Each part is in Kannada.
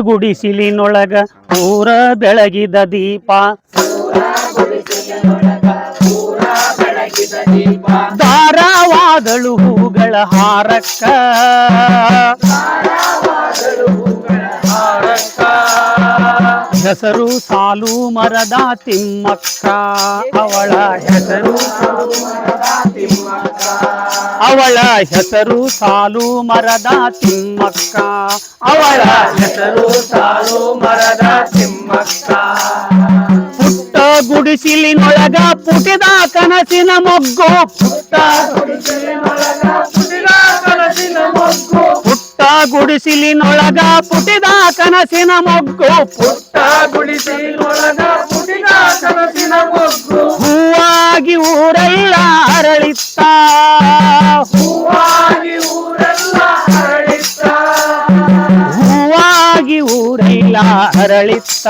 ಗುಡಿಸಿಲಿನೊಳಗ ಊರ ಬೆಳಗಿದ ದೀಪ. ಧಾರಾವಾದಳು ಹೂಗಳ ಹಾರಕ್ಕ. ಹೆಸರು ಸಾಲು ಮರದ ತಿಮ್ಮಕ್ಕ. ಅವಳ ಹೆಸರು ಅವಳ ಹೆಸರು ಸಾಲು ಮರದ ತಿಮ್ಮಕ್ಕ. ಅವಳ ಹೆಸರು ಸಾಲು ಮರದ ತಿಮ್ಮಕ್ಕ. ಪುಟ್ಟ ಗುಡಿಸಿಲಿನೊಳಗ ಪುಟಿದ ಕನಸಿನ ಮೊಗ್ಗು. ಪುಟ್ಟ ಪುಟ್ಟ ಗುಡಿಸಿಲಿನೊಳಗ ಪುಟಿದ ಕನಸಿನ ಮೊಗ್ಗು. ಪುಟ್ಟ ಗುಡಿಸಿಲಿನೊಳಗ ಪುಟಿದ ಕನಸಿನ ಮೊಗ್ಗು. ಹೂವಾಗಿ ಊರೆಲ್ಲ ಅರಳಿತ್ತ. ಹೂವಾಗಿ ಊರೆಲ್ಲ ಅರಳಿತ್ತ. ಹೂವಾಗಿ ಊರೆಲ್ಲ ಅರಳಿತ್ತ.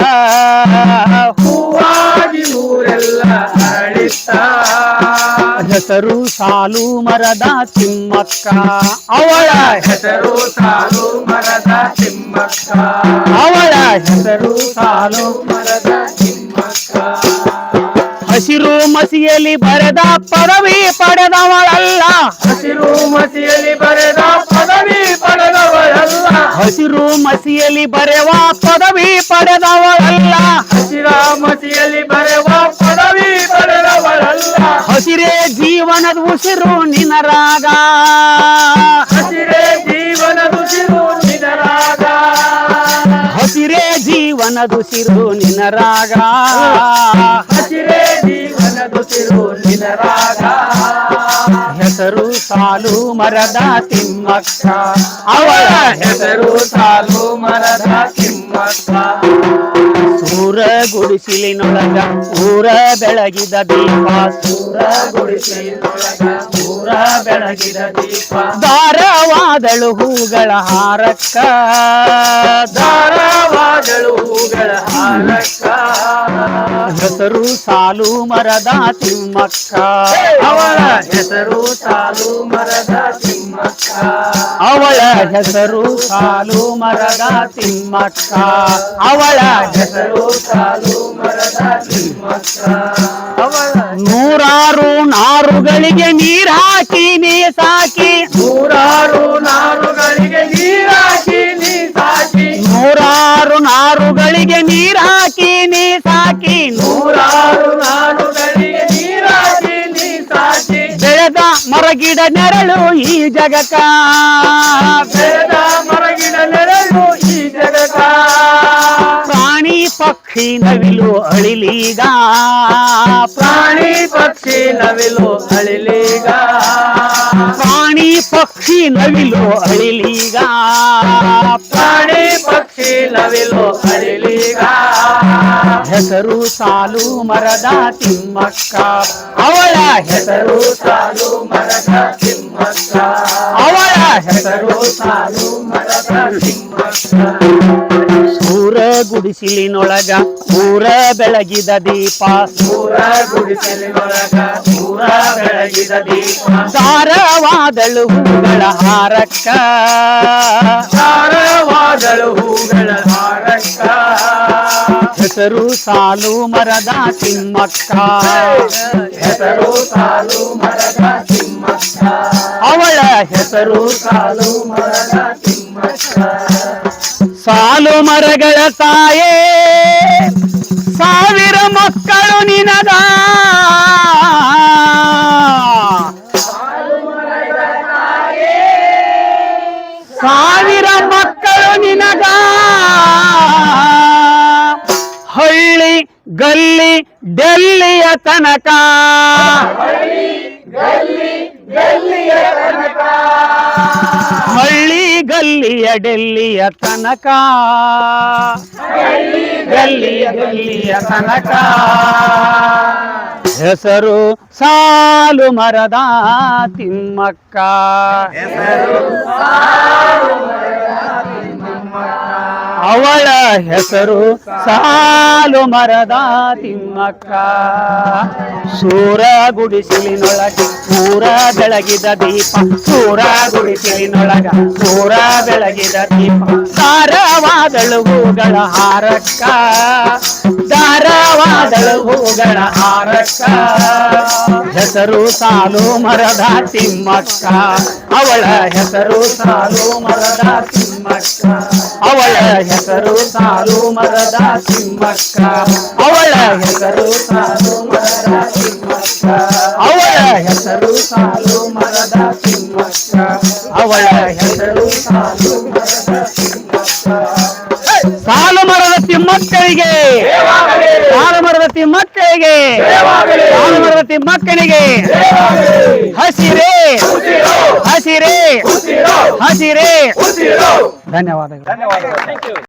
ಹೂವಾಗಿ ಊರೆಲ್ಲ ಹರಳಿತ್ತ ಹೆಸರು ಸಾಲು ಮರದ ತಿಮ್ಮಕ್ಕ. ಅವಳ ಹೆಸರು ಸಾಲು ಮರದ ತಿಮ್ಮಕ್ಕ. ಅವಳ ಹೆಸರು ಸಾಲು ಮರದ ತಿಮ್ಮಕ್ಕ. ಹಸಿರು ಮಸಿಯಲ್ಲಿ ಬರೆದ ಪದವಿ ಪಡೆದವಳಲ್ಲ. ಹಸಿರು ಮಸಿಯಲ್ಲಿ ಬರೆದ ಪದವಿ ಪಡೆದವಳಲ್ಲ. ಹಸಿರು ಮಸಿಯಲ್ಲಿ ಬರೆವ ಪದವಿ ಉಸಿರು ನಿನರಾಗ ಹಸಿರೇ ಜೀವನದುಸಿರು ನಿಜರಾಗ ಹಸಿರೇ ಜೀವನದುಸಿರು ನಿನರಾಗ ಹಸಿರೇ ಜೀವನದುಸಿರು ನಿಜರಾಗ ಹೆಸರು ಸಾಲು ಮರದ ತಿಮ್ಮಕ್ಕ. ಅವಳ ಹೆಸರು ಸಾಲು ಮರದ ತಿಮ್ಮಕ್ಕ. ಸೂರ ಗುಡಿಸಿಲಿನೊಳಗ ಊರ ಬೆಳಗಿದ ದೀಪ. ಸೂರ ಗುಡಿಸಿಲಿನೊಳಗ ಊರ ಬೆಳಗಿದ ದೀಪ. ಧಾರವಾದಳು ಹೂಗಳ ಹಾರಕ್ಕ. ದಾರವಾದಳು ಹೆಸರು ಸಾಲು ಮರದ ತಿಮ್ಮಕ್ಕ. ಅವಳ ಹೆಸರು ಸಾಲು ಮರದ ತಿಮ್ಮಕ್ಕ. ಅವಳ ಹೆಸರು ಸಾಲು ಮರದ ತಿಮ್ಮಕ್ಕ. ಅವಳ ಹೆಸರು ಸಾಲು ಮರದ ತಿಮ್ಮಕ್ಕ. ಅವಳ ನೂರಾರು ನಾರುಗಳಿಗೆ ನೀರ್ ಹಾಕಿ ನೀ ಸಾಕಿ ಮರಗಿಡ ನೆರಳು ಈ ಜಗಕ್ಕ ಬೆಳೆದ ಮರಗಿಡ ನೆರಳು ಈ ಜಗತ್ತ ಪ್ರಾಣಿ ಪಕ್ಷಿ ನವಿಲು ಅಳಿಲೀಗ ಪ್ರಾಣಿ ಪಕ್ಷಿ ನವಿಲು ಅಳಿಲೀಗ ಪ್ರಾಣಿ ಪಕ್ಷಿ ನವಿಲು ಅಳಿಲೀಗ ಪ್ರಾಣಿ ಪಕ್ಷಿ ನವಿಲು ಅಳಿಲೀಗ ಹೆಸರು ಸಾಲು ಮರದ ತಿಮ್ಮಕ್ಕ. ಅವಳ ಹೆಸರು ಸಾಲು ಮರದ ತಿಮ್ಮಕ್ಕ. ಅವಳ ಹೆಸರು ಸಾಲು ಮರದ ತಿಮ್ಮಕ್ಕ. ಸೂರ ಗುಡಿಸಿಲಿನೊಳಗ ಊರ ಬೆಳಗಿದ ದೀಪ. ಸೂರ ಗುಡಿಸಿಲಿನೊಳಗ ಊರ ಬೆಳಗಿದ ದೀಪ. ದಾರವಾದಳು ಹೂಗಳ ಹಾರಕ್ಕ. ಸಾರವಾದಳು ಹಾರಕ್ಕ ಹೆಸರು ಸಾಲು ಮರದ ತಿಮ್ಮಕ್ಕ. ಹೆಸರು ಸಾಲು ಮರದ ತಿಮ್ಮಕ್ಕ. ಅವಳ ಹೆಸರು ಸಾಲು ಮರದ ತಿಮ್ಮಕ್ಕ. ಸಾಲು ಮರಗಳ ತಾಯೇ ಸಾವಿರ ಮಕ್ಕಳು ನಿನಗ ಗಲ್ಲಿ ಡೆಲ್ಲಿಯ ತನಕ. ಹಳ್ಳಿ ಗಲ್ಲಿಯ ಡೆಲ್ಲಿಯ ತನಕ. ಗಲ್ಲಿಯ ಗಲ್ಲಿಯ ತನಕ ಹೆಸರು ಸಾಲು ಮರದ ತಿಮ್ಮಕ್ಕ ಅವಳ ಹೆಸರು ಸಾಲು ಮರದ ತಿಮ್ಮಕ್ಕ. ಸೂರ ಗುಡಿಸಿಲಿನೊಳಗೆ ಸೂರ ಬೆಳಗಿದ ದೀಪ. ಸೂರ ಗುಡಿಸಿಲಿನೊಳಗ ಸೂರ ಬೆಳಗಿದ ದೀಪ. ಸಾರವಾದಳುಗಳ ಹೂಗಳ ಹಾರಕ್ಕ. ದಾರವಾದಳು ಹೂಗಳ ಹೆಸರು ಸಾಲು ಮರದ ತಿಮ್ಮಕ್ಕ. ಅವಳ ಹೆಸರು ಸಾಲು ಮರದ ತಿಮ್ಮಕ್ಕ. ಅವಳ ಹೆಸರು ಸಾಲು ಮರದ ತಿಮ್ಮಕ್ಕ. ಅವಳ ಹೆಸರು ಸಾಲು ಮರದ ತಿಮ್ಮಕ್ಕ. ಅವಳ ಹೆಸರು ಸಾಲು ಮರದ ತಿಮ್ಮಕ್ಕ. ಅವಳ ಹೆಸರು ಸಾಲು ಮರದ ತಿಮ್ಮಕ್ಕ. ಸಾಲು ಮರದ ತಿಮ್ಮಕ್ಕಳಿಗೆ. ತಿಮ್ಮಕ್ಕಳಿಗೆ ಕಾಲಮರದ ಮರದ ತಿಮ್ಮಕ್ಕಳಿಗೆ ಹಸಿರೇ. ಹಸಿರೇ. ಹಸಿರೇ. ಧನ್ಯವಾದಗಳು.